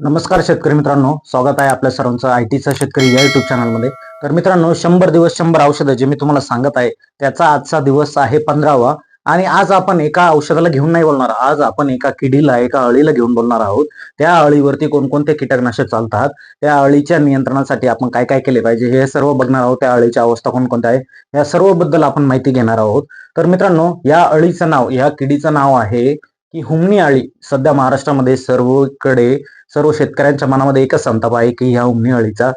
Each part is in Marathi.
नमस्कार शेतकरी मित्रांनो स्वागत आहे आपल्या सर्वांचं आय टीचा शेतकरी या युट्यूब चॅनलमध्ये तर मित्रांनो शंभर दिवस शंभर औषधं जे मी तुम्हाला सांगत आहे त्याचा आजचा दिवस आहे पंधरावा. आणि आज आपण एका औषधाला घेऊन नाही बोलणार. आज आपण एका किडीला एका अळीला घेऊन बोलणार आहोत. त्या अळीवरती कोणकोणते कीटकनाशक चालतात त्या अळीच्या नियंत्रणासाठी आपण काय काय केले पाहिजे हे सर्व बघणार आहोत. त्या अळीच्या अवस्था कोणकोणत्या आहे या सर्वबद्दल आपण माहिती घेणार आहोत. तर मित्रांनो या अळीचं नाव या किडीचं नाव आहे की हुमणी अळी. सध्या महाराष्ट्रामध्ये सर्वकडे सर्व शेतकऱ्यांच्या मनामध्ये एकच संताप आहे की ह्या उमनी अळीचा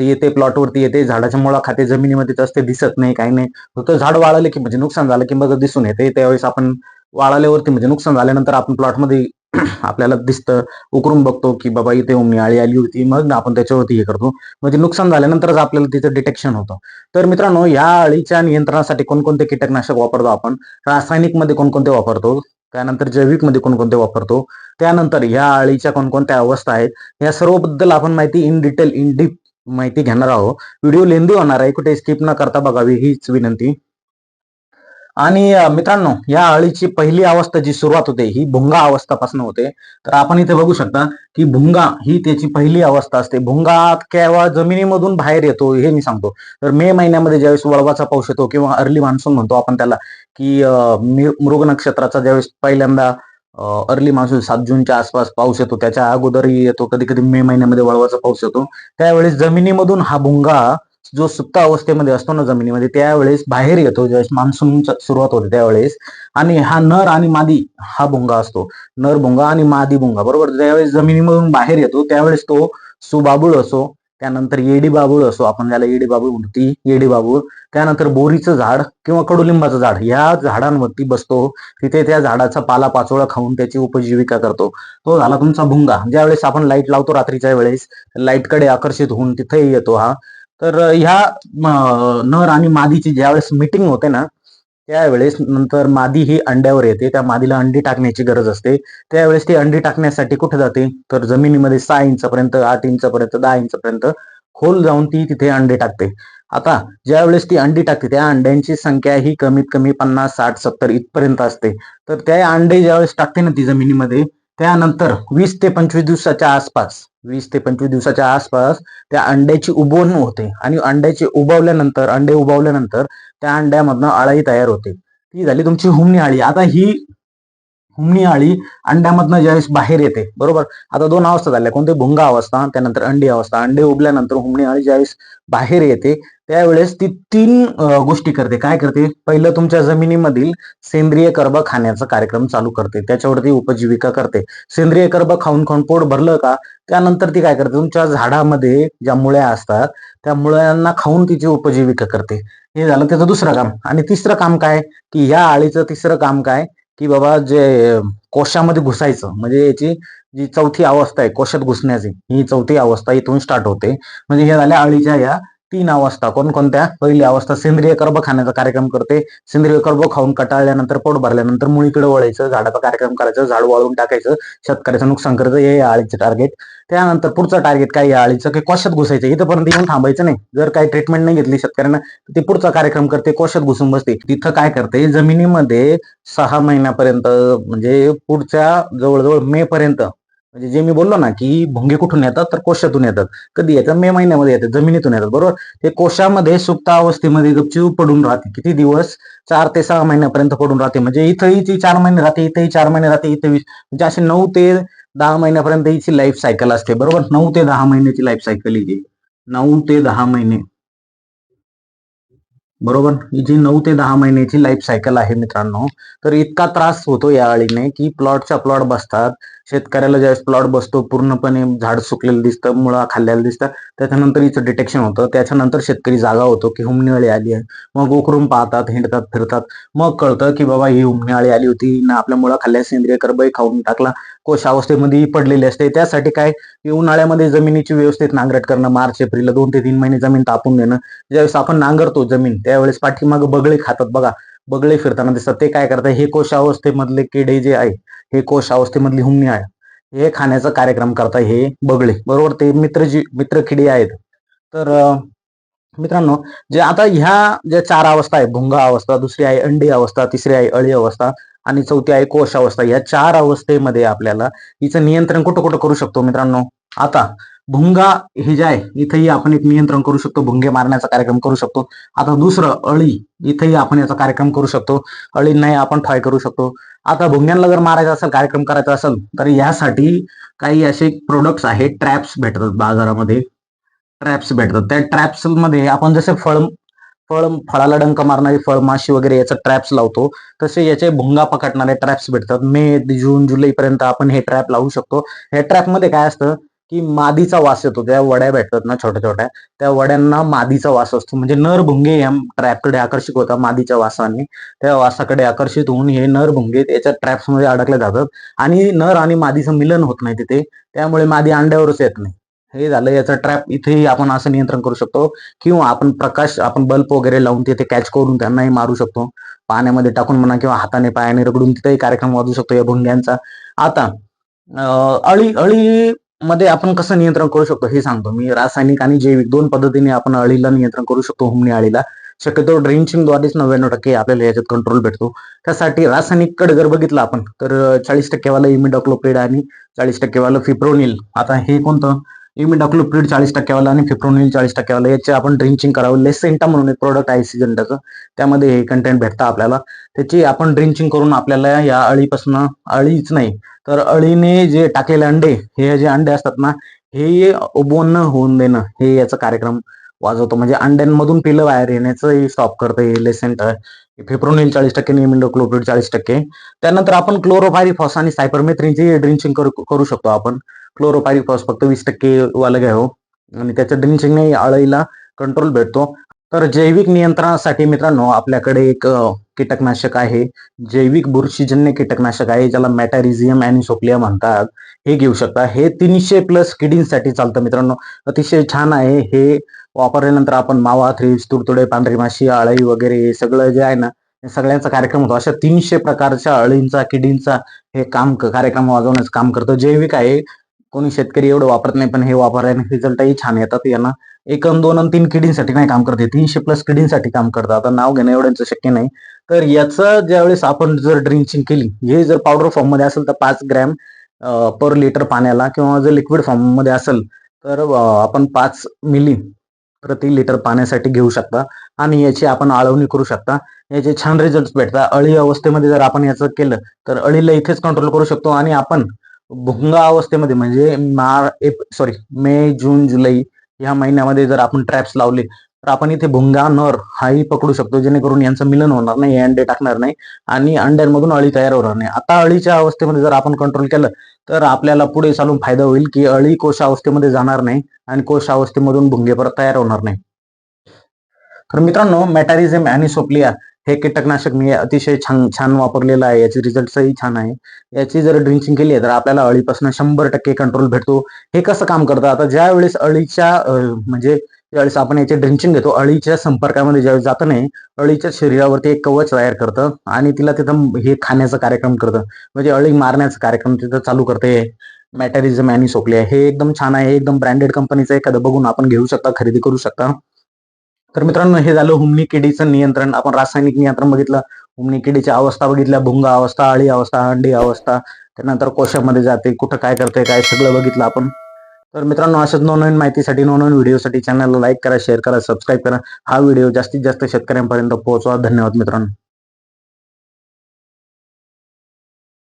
येते प्लॉटवरती येते झाडाच्या मुळा खाते जमिनीमध्ये असते दिसत नाही काही नाही. फक्त झाड वाळले की म्हणजे नुकसान झालं की मग दिसून येते. त्यावेळेस आपण वाळल्यावरती म्हणजे नुकसान झाल्यानंतर आपण प्लॉटमध्ये आपल्याला दिसतं उकरून बघतो की बाबा इथे उमणी आळी आली होती मग आपण त्याच्यावरती हे करतो. म्हणजे नुकसान झाल्यानंतरच आपल्याला तिचं डिटेक्शन होतं. तर मित्रांनो या अळीच्या नियंत्रणासाठी कोणकोणते कीटकनाशक वापरतो आपण? रासायनिकमध्ये कोणकोणते वापरतो? त्यानंतर जैविकमध्ये कोणकोणते वापरतो त्यानंतर ह्या अळीच्या कोणकोणत्या अवस्था आहेत या सर्वबद्दल आपण माहिती इन डिटेल इन डीप माहिती घेणार आहोत. व्हिडिओ लेंदी होणार आहे कुठे स्किप न करता बघावी हीच विनंती. आणि मित्रांनो या अळीची पहिली अवस्था जी सुरुवात होते ही भुंगा अवस्थापासून होते. तर आपण इथे बघू शकता की भुंगा ही त्याची पहिली अवस्था असते. भुंगा केवळ जमिनीमधून बाहेर येतो हे मी सांगतो. तर मे महिन्यामध्ये ज्यावेळेस वळवाचा पाऊस येतो किंवा अर्ली मान्सून म्हणतो आपण त्याला की मृग नक्षत्राचा ज्यावेळेस पहिल्यांदा अर्ली मान्सून सात जूनच्या आसपास पाऊस येतो त्याच्या अगोदरही येतो. कधी कधी मे महिन्यामध्ये वळवाचा पाऊस येतो. त्यावेळेस जमिनीमधून हा भुंगा जो सुप्त अवस्थेमध्ये असतो ना जमिनीमध्ये त्यावेळेस बाहेर येतो ज्यावेळेस मान्सून सुरुवात होते त्यावेळेस. आणि हा नर आणि मादी हा भुंगा असतो. नर भुंगा आणि मादी भोंगा बरोबर? ज्यावेळेस जमिनीमधून बाहेर येतो त्यावेळेस तो सुबाबूळ असो त्यानंतर येडी बाबूळ असो आपण ज्याला येडी बाबूळ म्हणतो ती येडी बाबूळ त्यानंतर बोरीचं झाड किंवा कडुलिंबाचं झाड या झाडांवरती बसतो. तिथे त्या झाडाचा पाला पाचोळा खाऊन त्याची उपजीविका करतो. तो झाला तुमचा भुंगा. ज्यावेळेस आपण लाइट लावतो रात्रीच्या वेळेस लाईटकडे आकर्षित होऊन तिथेही येतो हा. तर ह्या नर आणि मादीची ज्यावेळेस मिटिंग होते ना त्यावेळेस नंतर मादी ही अंड्यावर येते. त्या मादीला अंडी टाकण्याची गरज असते. त्यावेळेस ती अंडी टाकण्यासाठी कुठे जाते? तर जमिनीमध्ये सहा इंचापर्यंत आठ इंचापर्यंत दहा इंचापर्यंत खोल जाऊन ती तिथे अंडे टाकते. आता ज्यावेळेस ती अंडी टाकते त्या अंड्यांची संख्या ही कमीत कमी पन्नास साठ सत्तर इथपर्यंत असते. तर त्या अंडे ज्यावेळेस टाकते ना ती जमिनीमध्ये त्यानंतर वीस ते पंचवीस दिवसाच्या आसपास वीस ते पंचवीस दिवसाच्या आसपास त्या अंड्याची उबवण होते आणि अंड्याचे उबवल्यानंतर अंडे उबवल्यानंतर त्या अंड्यामधनं अळाई तयार होते. ती झाली तुमची हुमणी आळी. आता ही हुमणी आळी अंड्यामधनं ज्यावेळेस बाहेर येते बरोबर? आता दोन अवस्था झाल्या. कोणते? भुंगा अवस्था त्यानंतर अंडी अवस्था. अंडे उबल्यानंतर हुमणी आळी ज्यावेळेस बाहेर येते त्यावेळेस ती तीन गोष्टी करते. काय करते? पहिलं तुमच्या जमिनीमधील सेंद्रिय कर्ब खाण्याचा कार्यक्रम चालू करते. त्याच्यावरती उपजीविका करते. सेंद्रिय कर्ब खाऊन खाऊन पोट भरलं का? त्यानंतर ती काय करते? तुमच्या झाडामध्ये ज्या मुळ्या असतात त्या मुळ्यांना खाऊन तिची उपजीविका करते. हे झालं त्याचं दुसरं काम. आणि तिसरं काम काय? की या आळीचं तिसरं काम काय? की बाबा जे कोशामध्ये घुसायचं. म्हणजे याची जी चौथी अवस्था आहे कोशात घुसण्याची ही चौथी अवस्था इथून स्टार्ट होते. म्हणजे हे झाल्या अळीच्या या तीन अवस्था कोणकोणत्या? पहिली अवस्था सेंद्रिय कर्ब खाण्याचा कार्यक्रम करते. सेंद्रिय कर्ब खाऊन कटाळल्यानंतर पोट भरल्यानंतर मुळीकडे वळायचं झाडाचा कार्यक्रम करायचं झाड वाळून टाकायचं शेतकऱ्याचं नुकसान करायचं हे आळीचं टार्गेट त्यानंतर पुढचं टार्गेट काय या आळीचं की कोशात घुसायचं. इथंपर्यंत येऊन थांबायचं नाही. जर काही ट्रीटमेंट नाही घेतली शेतकऱ्यांना ते पुढचा कार्यक्रम करते कोशात घुसून बसते. तिथं काय करते? जमिनीमध्ये सहा महिन्यापर्यंत म्हणजे पुढच्या जवळजवळ मे पर्यंत म्हणजे जे मी बोललो ना की भोंगे कुठून येतात तर कोशातून येतात. कधी येतात? मे महिन्यामध्ये येतात जमिनीतून येतात. बरोबर? ते कोशामध्ये सुप्त अवस्थेमध्ये गपचूप पडून राहते. किती दिवस? चार ते सहा महिन्यापर्यंत पडून राहते. म्हणजे इथंही ती चार महिने राहते इथंही चार महिने राहते इथे वीस. म्हणजे असे नऊ ते दहा महिन्यापर्यंत हिची लाईफ सायकल असते. बरोबर? नऊ ते दहा महिन्याची लाईफ सायकल हिची नऊ ते दहा महिने. बरोबर? जी नऊ ते दहा महिन्याची लाईफ सायकल आहे मित्रांनो. तर इतका त्रास होतो या अळीने की प्लॉटच्या प्लॉट बसतात. शेतकऱ्याला ज्यावेळेस प्लॉट बसतो पूर्णपणे झाड सुकलेलं दिसतं मुळा खाल्लेलं दिसतं त्याच्यानंतर हिचं डिटेक्शन होतं. त्याच्यानंतर शेतकरी जागा होतो की हुमणी अळी आली आहे. मग उकरून पाहतात हिंडतात फिरतात. मग कळतं की बाबा ही हुमणी अळी आली होती. ना आपल्या मुळा खाल्ल्या सेंद्रिय करबई खाऊन टाकला. कोश अवस्थेमध्ये पडलेली असते. त्यासाठी काय? की उन्हाळ्यामध्ये जमिनीची व्यवस्थित नांगरट करणं मार्च एप्रिलला दोन ते तीन महिने जमीन तापून देणं. ज्यावेळेस आपण नांगरतो जमीन त्यावेळेस पाठीमाग बगळे खातात बघा. बगळे फिरताना दिसतात. ते काय करतात? हे कोशावस्थेमधले किडे जे आहे हे कोशावस्थेमधली हुमणी आहे हे खाण्याचा कार्यक्रम करतात हे बगळे. बरोबर? ते मित्र जी मित्र किडे आहेत. तर मित्रांनो जे आता ह्या ज्या चार अवस्था आहे भुंगा अवस्था दुसरी आहे अंडी अवस्था तिसरी आहे अळी अवस्था आणि चौथी आहे कोश अवस्था या चार अवस्थेमध्ये आपल्याला हिचं नियंत्रण कुठं कुठं करू शकतो मित्रांनो? आता भुंगा हे जे आहे इथेही आपण एक नियंत्रण करू शकतो भुंगे मारण्याचा कार्यक्रम करू शकतो. आता दुसरं अळी इथेही आपण याचा कार्यक्रम करू शकतो. अळींनाही आपण ट्राय करू शकतो. आता भुंग्यांना जर मारायचा असेल कार्यक्रम करायचा असेल तर यासाठी काही असे प्रोडक्ट्स आहेत ट्रॅप्स भेटतात बाजारामध्ये. ट्रॅप्स भेटतात. त्या ट्रॅप्समध्ये आपण जसे फळ फळ फळाला डंक मारणारी फळ माशी वगैरे याचं ट्रॅप्स लावतो तसे याचे भुंगा पकडणारे ट्रॅप्स भेटतात. मे जून जुलै पर्यंत आपण हे ट्रॅप लावू शकतो. हे ट्रॅपमध्ये काय असतं की मादीचा वास येतो. त्या वड्या भेटतात ना छोट्या छोट्या त्या वड्यांना मादीचा वास असतो. म्हणजे नर भुंगे या ट्रॅपकडे आकर्षित होतात मादीच्या वासाने. त्या वासाकडे आकर्षित होऊन हे नर भुंगे त्याच्या ट्रॅप्समध्ये अडकले जातात. आणि नर आणि मादीचं मिलन होत नाही तिथे. त्यामुळे मादी अंड्यावरच येत नाही. हे झालं. याचा ट्रॅप इथेही आपण असं नियंत्रण करू शकतो. किंवा आपण प्रकाश आपण बल्ब वगैरे लावून तिथे कॅच करून त्यांनाही मारू शकतो. पाण्यामध्ये टाकून म्हणा किंवा हाताने पायाने रगडून तिथेही कार्यक्रम वाजू शकतो या भुंग्यांचा. आता अळी अळी मध्ये आपण कसं नियंत्रण करू शकतो हे सांगतो. मी रासायनिक आणि जैविक दोन पद्धतीने आपण अळीला नियंत्रण करू शकतो हुमणी अळीला. शक्यतो ड्रिंचिंगद्वारेच नव्याण्णव टक्के आपल्याला याच्यात कंट्रोल भेटतो. त्यासाठी रासायनिककडे जर बघितलं आपण तर चाळीस टक्केवाला इमिडॉक्लोपेड आणि चाळीस टक्केवाला फिप्रोनिल आता हे कोणतं? इमिडॉक्लोप्रिड चाळीस टक्केवाला आणि फिप्रोनिल चाळीस टक्केवाला याचे आपण ड्रिंचिंग करावं लेसेंटा म्हणून एक प्रोडक्ट आहे सिजंटाचं त्यामध्ये हे कंटेंट भेटतं आपल्याला. त्याची आपण ड्रिंचिंग करून आपल्याला या अळीपासून अळीच नाही तर अळीने जे टाकलेले अंडे हे जे अंडे असतात ना हे उबवून होऊन देणं हे याचा कार्यक्रम वाजवतो. म्हणजे अंड्यांमधून पिलं बाहेर येण्याचं स्टॉप करतं हे लेसेंट फेप्रोनिल चाळीस टक्के निमिडोक्लोप्रिड चाळीस टक्के. त्यानंतर आपण क्लोरोफायरिफॉस आणि सायपरमेथ्रिनची ड्रिंचिंग करू करू शकतो आपण. क्लोरोपायरीफॉस फक्त वीस टक्के वाला घ्यावं. आणि त्याच्या ड्रिंचिंगने अळीला कंट्रोल भेटतो. तर जैविक नियंत्रणासाठी मित्रांनो आपल्याकडे एक कीटकनाशक आहे. जैविक बुरशीजन्य कीटकनाशक आहे ज्याला मॅटॅरिझियम अॅनिसोप्लिया म्हणतात. हे घेऊ शकता. हे तीनशे प्लस किडींसाठी चालतं मित्रांनो. अतिशय छान आहे. हे वापरल्यानंतर आपण मावा थ्रिप्स तुडतुडे पांढरी माशी अळई वगैरे हे सगळं जे आहे ना सगळ्यांचा कार्यक्रम होतो. अशा तीनशे प्रकारच्या अळींचा किडींचा हे काम कार्यक्रम वाजवण्याचं काम करतं. जैविक आहे. कोणी शेतकरी एवढं वापरत नाही पण हे वापरल्याने रिझल्टही छान येतात. यांना एक अन दोन अन तीन किडींसाठी नाही काम करते तीनशे प्लस किडींसाठी काम करतात. आता नाव घेणं एवढ्यांचं शक्य नाही. तर याचं ज्यावेळेस आपण जर ड्रिंचिंग केली हे जर पावडर फॉर्ममध्ये असेल तर पाच ग्रॅम पर लिटर पाण्याला किंवा जर लिक्विड फॉर्ममध्ये असेल तर आपण पाच मिली प्रति लिटर पाण्यासाठी घेऊ शकता. आणि याची आपण आळवणी करू शकता. याचे छान रिझल्ट भेटतात. अळी अवस्थेमध्ये जर आपण याचं केलं तर अळीला इथेच कंट्रोल करू शकतो आणि आपण भुंगा अवस्थेमध्ये म्हणजे मार एप सॉरी मे जून जुलै या महिन्यामध्ये जर आपण ट्रॅप्स लावले तर आपण इथे भुंगा नर हाही पकडू शकतो जेणेकरून यांचं मिलन होणार नाही हे अंडे टाकणार नाही आणि अंड्यांमधून अळी तयार होणार नाही. आता अळीच्या अवस्थेमध्ये जर आपण कंट्रोल केलं तर आपल्याला पुढे चालून फायदा होईल की अळी कोश अवस्थेमध्ये जाणार नाही आणि कोश अवस्थेमधून भुंगे परत तयार होणार नाही. तर मित्रांनो मॅटारिझम अॅनिसोप्लिया हे कीटकनाशक मी अतिशय छान छान वापरलेलं आहे. याचे रिझल्टही छान आहे. याची जर ड्रिंकिंग केली आहे तर आपल्याला अळीपासून शंभर टक्के कंट्रोल भेटतो. हे कसं काम करतं? आता ज्या वेळेस अळीच्या म्हणजे ज्यावेळेस आपण याचे ड्रिंचिंग घेतो अळीच्या संपर्कामध्ये ज्यावेळेस जात नाही अळीच्या शरीरावरती एक कवच तयार करतं आणि तिला तिथं हे खाण्याचा कार्यक्रम करतं. म्हणजे अळी मारण्याचा कार्यक्रम तिथं चालू करते. मॅटॅरिझम सोकले हे एकदम छान आहे. एकदम ब्रँडेड कंपनीचं एखादं बघून आपण घेऊ शकता खरेदी करू शकता. तर मित्रांनो हे झालं हुमणी किडीचं नियंत्रण. आपण रासायनिक नियंत्रण बघितलं. हुमणी किडीच्या अवस्था बघितल्या. भुंगा अवस्था अळी अवस्था अंडी अवस्था. त्यानंतर कोशामध्ये जाते. कुठं काय करते काय सगळं बघितलं आपण. तर मित्रांनो अशाच नवनवीन माहितीसाठी नवनवीन व्हिडिओसाठी चॅनलला लाईक करा शेअर करा सबस्क्राईब करा. हा व्हिडिओ जास्तीत जास्त शेतकऱ्यांपर्यंत पोहोचवा. धन्यवाद मित्रांनो.